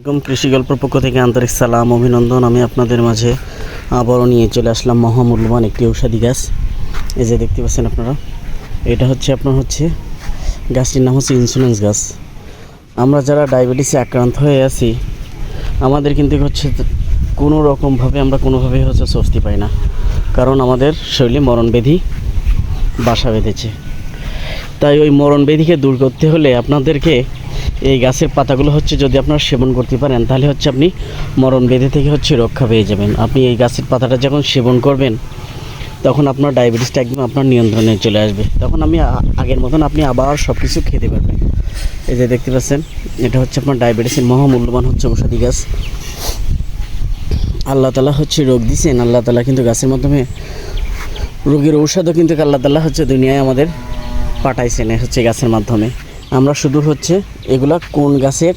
এরকম কৃষি গল্পের পক্ষ থেকে আন্তরিক সালাম, অভিনন্দন। আমি আপনাদের মাঝে আবারও নিয়ে চলে আসলাম মহামূল্যবান একটি ঔষধি গাছ। এই যে দেখতে পাচ্ছেন আপনারা, এটা হচ্ছে আপনার হচ্ছে গাছটির নাম হচ্ছে ইন্স্যুরেন্স গাছ। আমরা যারা ডায়াবেটিসে আক্রান্ত হয়ে আছি, আমাদের কিন্তু হচ্ছে কোনো রকমভাবে আমরা কোনোভাবেই হচ্ছে স্বস্তি পাই না। কারণ আমাদের শরীরে মরণব্যাধি বাসা বেঁধেছে। তাই ওই মরণ ব্যাধিকে দূর করতে হলে আপনাদেরকে এই গাছের পাতাগুলো হচ্ছে যদি আপনারা সেবন করতে পারেন, তাহলে হচ্ছে আপনি মরণ বেঁধে থেকে হচ্ছে রক্ষা পেয়ে যাবেন। আপনি এই গাছের পাতাটা যখন সেবন করবেন, তখন আপনার ডায়াবেটিসটা একদম আপনার নিয়ন্ত্রণে চলে আসবে। তখন আমি আগের মতন আপনি আবার সব কিছু খেতে পারবেন। এই যে দেখতে পাচ্ছেন, এটা হচ্ছে আপনার ডায়াবেটিসের মহামূল্যবান হচ্ছে ঔষধি গাছ। আল্লাহ তালা হচ্ছে রোগ দিছেন, আল্লাহ তালা কিন্তু গাছের মাধ্যমে রোগীর ঔষধও কিন্তু আল্লাহ তালা হচ্ছে দুনিয়ায় আমাদের পাঠাইছেন হচ্ছে গাছের মাধ্যমে। আমরা শুধু হচ্ছে, এগুলা কোন গাছের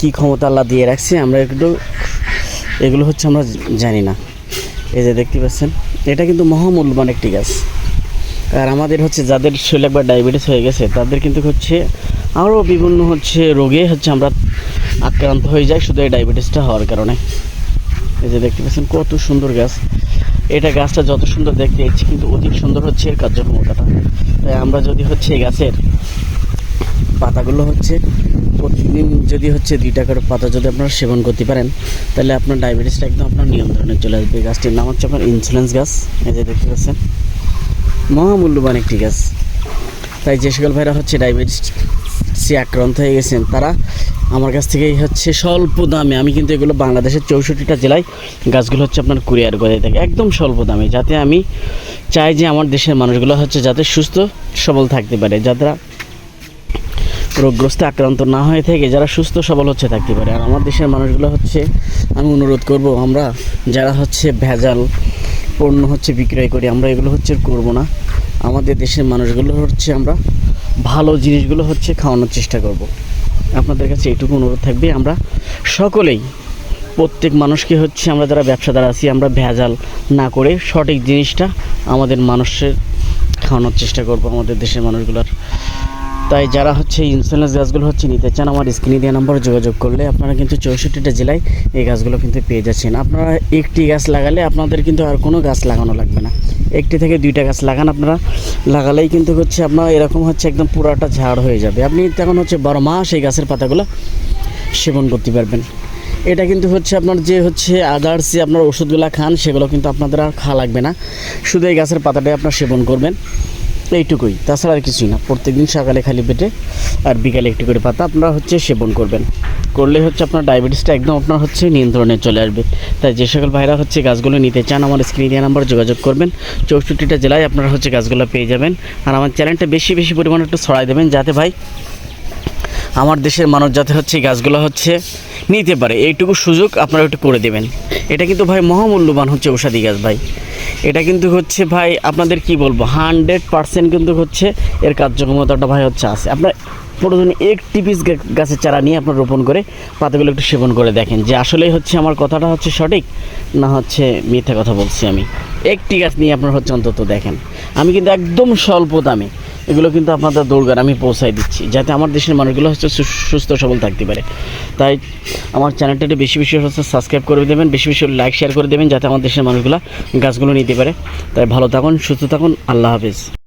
কি ক্ষমতা আল্লাহ দিয়ে রাখছে, আমরা একটু এগুলো হচ্ছে আমরা জানি না। এই যে দেখতে পাচ্ছেন, এটা কিন্তু মহামূল্যবান একটি গাছ। আর আমাদের হচ্ছে যাদের শরীরে একবার ডায়াবেটিস হয়ে গেছে, তাদের কিন্তু হচ্ছে আরও বিভিন্ন হচ্ছে রোগে হচ্ছে আমরা আক্রান্ত হয়ে যাই শুধু এই ডায়াবেটিসটা হওয়ার কারণে। এই যে দেখতে পাচ্ছেন, কত সুন্দর গাছ। এটা গাছটা যত সুন্দর দেখতে ইচ্ছে কিন্তু অধিক সুন্দর হচ্ছে এর কার্যক্ষমতাটা। তাই আমরা যদি হচ্ছে এই গাছের পাতাগুলো হচ্ছে, প্রতিদিন যদি হচ্ছে দুইটা করে পাতা যদি আপনারা সেবন করতে পারেন, তাহলে আপনার ডায়াবেটিসটা একদম আপনার নিয়ন্ত্রণে চলে আসবে। গাছটির নাম হচ্ছে আপনার ইন্স্যুরেন্স গাছ। এই যে দেখতে পাচ্ছেন, মহামূল্যবান একটি গাছ। তাই যে সকল ভাইরা হচ্ছে ডায়াবেটিস সে আক্রান্ত হয়ে গেছেন, তারা আমার কাছ থেকেই হচ্ছে স্বল্প দামে, আমি কিন্তু এগুলো বাংলাদেশের চৌষট্টিটা জেলায় গাছগুলো হচ্ছে আপনার কুরিয়ার করে থাকে, একদম স্বল্প দামে, যাতে আমি চাই যে আমার দেশের মানুষগুলো হচ্ছে যাতে সুস্থ, সবল থাকতে পারে যারা রোগগ্রস্তে আক্রান্ত না হয়ে থেকে যারা সুস্থ, সবল হচ্ছে থাকতে পারে। আর আমার দেশের মানুষগুলো হচ্ছে, আমি অনুরোধ করব আমরা, যারা হচ্ছে ভেজাল পণ্য হচ্ছে বিক্রয় করি, আমরা এগুলো হচ্ছে করব না। আমাদের দেশের মানুষগুলো হচ্ছে আমরা ভালো জিনিসগুলো হচ্ছে খাওয়ানোর চেষ্টা করব। আপনাদের কাছে এইটুকু অনুরোধ থাকবে, আমরা সকলেই, প্রত্যেক মানুষকে হচ্ছে আমরা যারা ব্যবসাদার আছি, আমরা ভেজাল না করে সঠিক জিনিসটা আমাদের মানুষের খাওয়ানোর চেষ্টা করব, আমাদের দেশের মানুষগুলোর। তাই যারা হচ্ছে ইন্স্যুরেন্স গাছগুলো হচ্ছে নিতে চান, আমার স্ক্রিনে দেওয়া নাম্বারে যোগাযোগ করলে আপনারা কিন্তু চৌষট্টিটা জেলায় এই গাছগুলো কিন্তু পেয়ে যাচ্ছেন। আপনারা একটি গাছ লাগালে আপনাদের কিন্তু আর কোনো গাছ লাগানো লাগবে না। একটি থেকে দুইটা গাছ লাগান আপনারা। লাগালেই কিন্তু হচ্ছে আপনার এরকম হচ্ছে একদম পুরাটা ঝাড় হয়ে যাবে। আপনি তখন হচ্ছে বারো মাস এই গাছের পাতাগুলো সেবন করতে পারবেন। এটা কিন্তু হচ্ছে আপনার যে হচ্ছে আদার্স যে আপনার ওষুধগুলো খান, সেগুলো কিন্তু আপনাদের আর খাওয়া লাগবে না। শুধু এই গাছের পাতাটাই আপনার সেবন করবেন। এইটুকুই। তাছাড়া আর কিছুই না। প্রত্যেকদিন সকালে খালি পেটে আর বিকালে একটু করে পাতা আপনারা হচ্ছে সেবন করবেন। করলে হচ্ছে আপনার ডায়াবেটিসটা একদম আপনার হচ্ছে নিয়ন্ত্রণে চলে আসবে। তাই যে সকল ভাইরা হচ্ছে গাছগুলো নিতে চান, আমার স্ক্রিনে দেওয়া নাম্বার যোগাযোগ করবেন। চৌষট্টিটা জেলায় আপনারা হচ্ছে গাছগুলো পেয়ে যাবেন। আর আমার চ্যানেলটা বেশি বেশি পরিমাণে একটু ছড়াই দেবেন যাতে ভাই আমার দেশের মানুষ যাতে হচ্ছে গাছগুলো হচ্ছে, নিতে পারে। এইটুকু সুযোগ আপনারা একটু করে দেবেন। এটা কিন্তু ভাই মহামূল্যবান হচ্ছে ঔষধি গাছ ভাই। এটা কিন্তু হচ্ছে ভাই, আপনাদের কি বলব, হান্ড্রেড পার্সেন্ট কিন্তু হচ্ছে এর কার্যক্ষমতাটা ভাই হচ্ছে আছে। আপনার প্রয়োজনে একটি পিস গাছের চারা নিয়ে আপনার রোপণ করে পাতাগুলো একটু সেবন করে দেখেন যে আসলেই হচ্ছে আমার কথাটা হচ্ছে সঠিক না হচ্ছে মিথ্যা কথা বলছি আমি। একটি গাছ নিয়ে আপনার হচ্ছে অন্তত দেখেন। আমি কিন্তু একদম স্বল্প দামে এগুলো কিন্তু আপনাদের দৌড়গান আমি পৌঁছাই দিচ্ছি। যাতে আমার দেশের মানুষগুলো হচ্ছে সুস্থ সবল থাকতে পারে। তাই আমার চ্যানেলটাকে বেশি বেশি হচ্ছে সাবস্ক্রাইব করে দেবেন, বেশি বেশি লাইক শেয়ার করে দেবেন, যাতে আমার দেশের মানুষগুলো গাছগুলো নিতে পারে। তাই ভালো থাকুন, সুস্থ থাকুন, আল্লাহ হাফিজ।